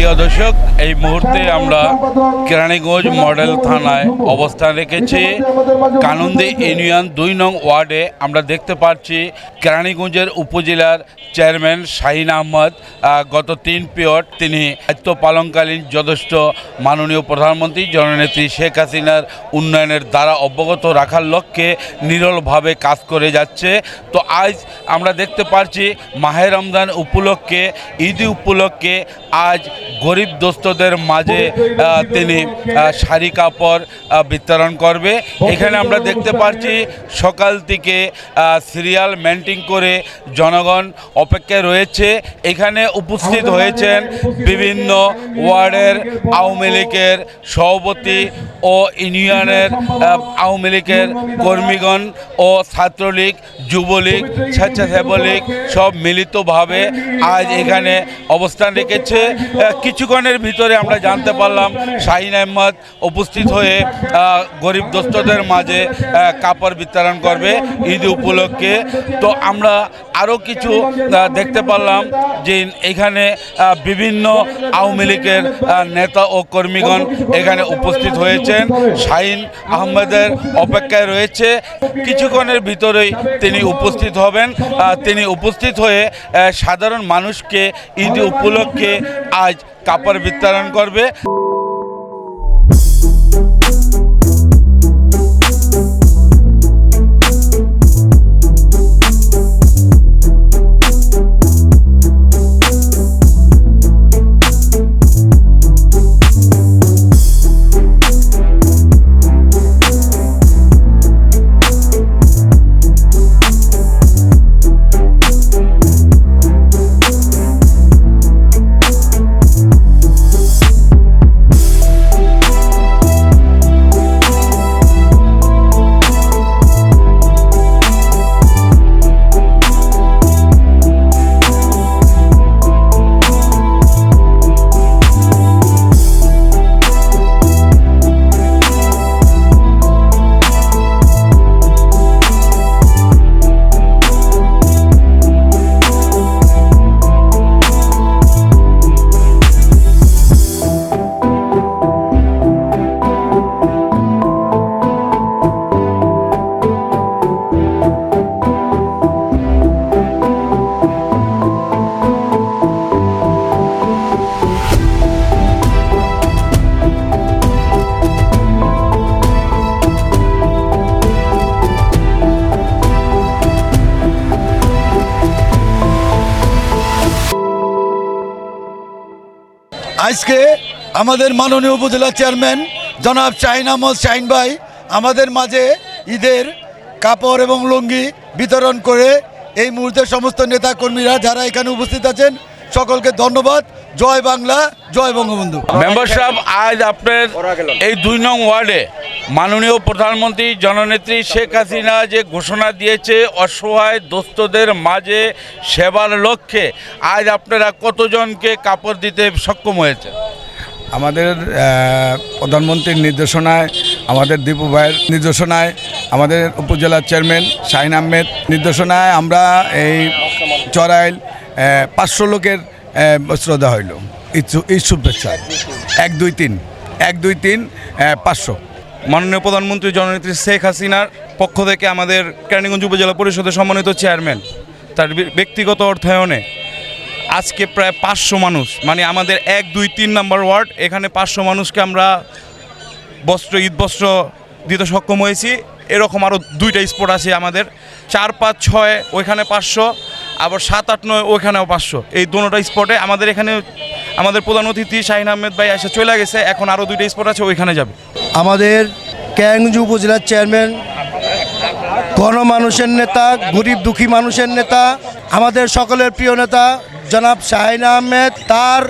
প্রিয় দর্শক এই মুহূর্তে আমরা কেরানীগঞ্জ মডেল থানায় অবস্থান রেখেছি। কানন্দে ইউনিয়ন দুই নং ওয়ার্ডে আমরা দেখতে পাচ্ছি কেরানীগঞ্জের উপজেলার চেয়ারম্যান শাহিন আহমদ। গত তিন পিরিয়ড তিনি দায়িত্ব পালনকালীন যথেষ্ট মাননীয় প্রধানমন্ত্রী জননেত্রী শেখ হাসিনার উন্নয়নের দ্বারা অবগত রাখার লক্ষ্যে নিরলভাবে কাজ করে যাচ্ছে। তো আজ আমরা দেখতে পাচ্ছি মাহে রমজান উপলক্ষে ঈদ উপলক্ষে আজ গরিব দোস্তদের মাঝে তিনি শাড়ি কাপড় বিতরণ করবে। এখানে আমরা দেখতে পাচ্ছি সকাল থেকে সিরিয়াল মেনটেন করে জনগণ অপেক্ষায় রয়েছে। এখানে উপস্থিত হয়েছেন বিভিন্ন ওয়ার্ডের আওয়ামী লীগের সভাপতি ও ইউনিয়নের আওয়ামী লীগের কর্মীগণ ও ছাত্রলীগ, যুবলীগ, স্বেচ্ছাসেবলীগ সব মিলিতভাবে আজ এখানে অবস্থান রেখেছে। কিছুক্ষণের ভিতরে আমরা জানতে পারলাম শাহিন আহমদ উপস্থিত হয়ে গরিব দোস্তদের মাঝে কাপড় বিতরণ করবে ঈদ উপলক্ষে। তো আমরা আরও কিছু দেখতে পারলাম যে এখানে বিভিন্ন আওয়ামী লীগের নেতা ও কর্মীগণ এখানে উপস্থিত হয়েছেন। শাহিন আহমেদের অপেক্ষায় রয়েছে। কিছুক্ষণের ভিতরেই তিনি উপস্থিত হবেন। তিনি উপস্থিত হয়ে সাধারণ মানুষকে ঈদ উপলক্ষে আজ কাপড় বিতরণ করবে। আজকে আমাদের মাননীয় উপজেলা চেয়ারম্যান জনাব শাহিন আহমদ শাহিন ভাই আমাদের মাঝে ঈদের কাপড় এবং লুঙ্গি বিতরণ করে এই মুহূর্তে সমস্ত নেতা কর্মীরা যারা এখানে উপস্থিত আছেন সকলকে ধন্যবাদ। জয় বাংলা জয় বঙ্গবন্ধু। মেম্বার সাহেব আজ আপনার এই দুই নং ওয়ার্ডে। মাননীয় প্রধানমন্ত্রী জননেত্রী শেখ হাসিনা যে ঘোষণা দিয়েছে অসহায় দোস্তদের মাঝে সেবার লক্ষ্যে আজ আপনারা কতজনকে কাপড় দিতে সক্ষম হয়েছে আমাদের প্রধানমন্ত্রীর নির্দেশনায় আমাদের দীপু ভাইয়ের নির্দেশনায় আমাদের উপজেলার চেয়ারম্যান শাহিন আহমেদ নির্দেশনায় আমরা এই চড়াইল পাঁচশো লোকের শ্রদ্ধা হইল। ঈদ শুভেচ্ছা এক, দুই, তিন। এক, দুই, তিন পাঁচশো। মাননীয় প্রধানমন্ত্রী জননেত্রী শেখ হাসিনার পক্ষ থেকে আমাদের কেরানীগঞ্জ উপজেলা পরিষদের সম্মানিত চেয়ারম্যান, তার ব্যক্তিগত অর্থায়নে আজকে প্রায় পাঁচশো মানুষ মানে আমাদের এক, দুই, তিন নম্বর ওয়ার্ড, এখানে পাঁচশো মানুষকে আমরা বস্ত্র, ঈদ বস্ত্র দিতে সক্ষম হয়েছি। এরকম আরও দুইটা স্পট আছে আমাদের। চার, পাঁচ, ছয়, ওইখানে পাঁচশো। আবার সাত, আট, নয়, ওইখানেও পাঁচশো। এই দুটোটা স্পটে আমাদের এখানে আমাদের প্রধান অতিথি শাহিন আহমেদ ভাই এসে চলে গেছে, এখন আরও দুইটা স্পট আছে, ওইখানে যাবে। আমাদের ক্যাংজু উপজেলার চেয়ারম্যান গণমানুষের নেতা, গরিব দুঃখী মানুষের নেতা, আমাদের সকলের প্রিয় নেতা, জনাব শাহিন আহমেদ, তার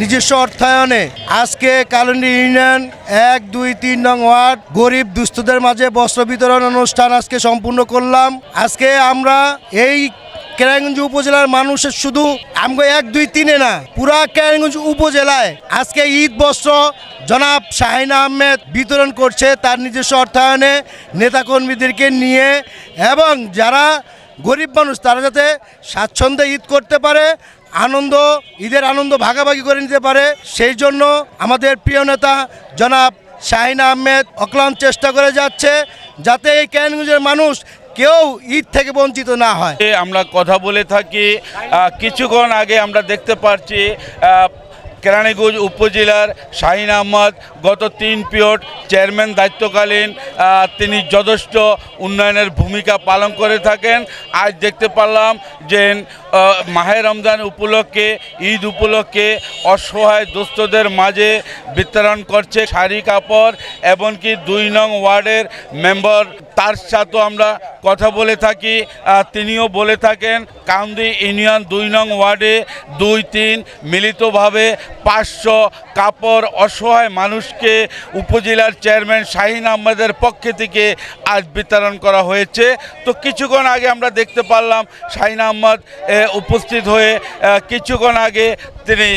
নিজস্ব অর্থায়নে আজকে কালন্ডি ইউনিয়ন এক, দুই, তিন নং ওয়ার্ড, গরিব দুস্থদের মাঝে বস্ত্র বিতরণ অনুষ্ঠান আজকে সম্পূর্ণ করলাম। আজকে আমরা এই কেরানীগঞ্জ উপজেলার মানুষের শুধু আমগো এক, দুই, তিনে না, পুরা কেরানীগঞ্জ উপজেলায় আজকে ঈদ বস্ত্র জনাব শাহিন আহমেদ বিতরণ করছে তার নিজস্ব অর্থায়নে নেতাকর্মীদেরকে নিয়ে এবং যারা গরিব মানুষ, তারা যাতে স্বাচ্ছন্দ্যে ঈদ করতে পারে, আনন্দ, ঈদের আনন্দ ভাগাভাগি করে নিতে পারে, সেই জন্য আমাদের প্রিয় নেতা জনাব শাহিন আহমেদ অক্লান্ত চেষ্টা করে যাচ্ছে যাতে এই কেরানীগঞ্জের মানুষ কেউ ঈদ থেকে বঞ্চিত না হয়। আমরা কথা বলে থাকি। কিছুক্ষণ আগে আমরা দেখতে পাচ্ছি কেরানীগঞ্জ উপজেলার শাহিন আহমদ, গত তিন পিরিয়ড চেয়ারম্যান দায়িত্বকালীন তিনি যথেষ্ট উন্নয়নের ভূমিকা পালন করে থাকেন। আজ দেখতে পারলাম যে মাহে রমজান উপলক্ষে, ঈদ উপলক্ষে অসহায় দুস্থদের মাঝে বিতরণ করছে শাড়ি কাপড় এমনকি দুই নং ওয়ার্ডের মেম্বার। তার সাথেও আমরা কথা বলে থাকি। তিনিও বলে থাকেন, কান্দি ইউনিয়ন দুই নং ওয়ার্ডে দুই তিন মিলিতভাবে পাঁচশো কাপড় অসহায় মানুষকে উপজেলার চেয়ারম্যান শাহিন আহমেদের পক্ষে থেকে আজ বিতরণ করা হয়েছে। তো কিছুক্ষণ আগে আমরা দেখতে পারলাম শাহিন আহমদ উপস্থিত হয়ে কিছুক্ষণ আগে তিনি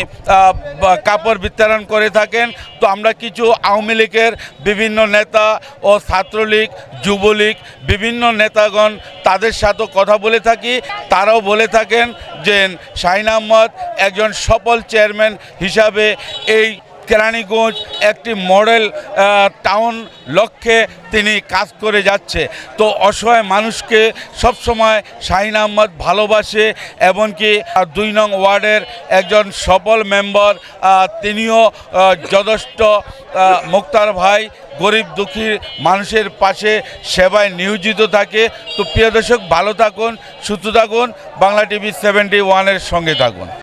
কাপড় বিতরণ করে থাকেন। তো আমরা কিছু আওয়ামী লীগের বিভিন্ন নেতা ও ছাত্রলীগ, যুবলীগ, বিভিন্ন নেতাগণ তাদের সাথেও কথা বলে থাকি। তারাও বলে থাকেন যে, শাহিন আহমদ একজন সফল চেয়ারম্যান হিসাবে এই কেরানীগঞ্জ একটি মডেল টাউন লক্ষ্যে তিনি কাজ করে যাচ্ছে। তো অসহায় মানুষকে সবসময় শাহিন আহমদ ভালোবাসে, এমনকি দুই নং ওয়ার্ডের একজন সফল মেম্বার তিনিও যথেষ্ট মুক্তার ভাই, গরিব দুঃখী মানুষের পাশে সেবায় নিয়োজিত থাকে। তো প্রিয় দর্শক, ভালো থাকুন, সুস্থ থাকুন, বাংলা টিভি সেভেন্টি ওয়ানের সঙ্গে থাকুন।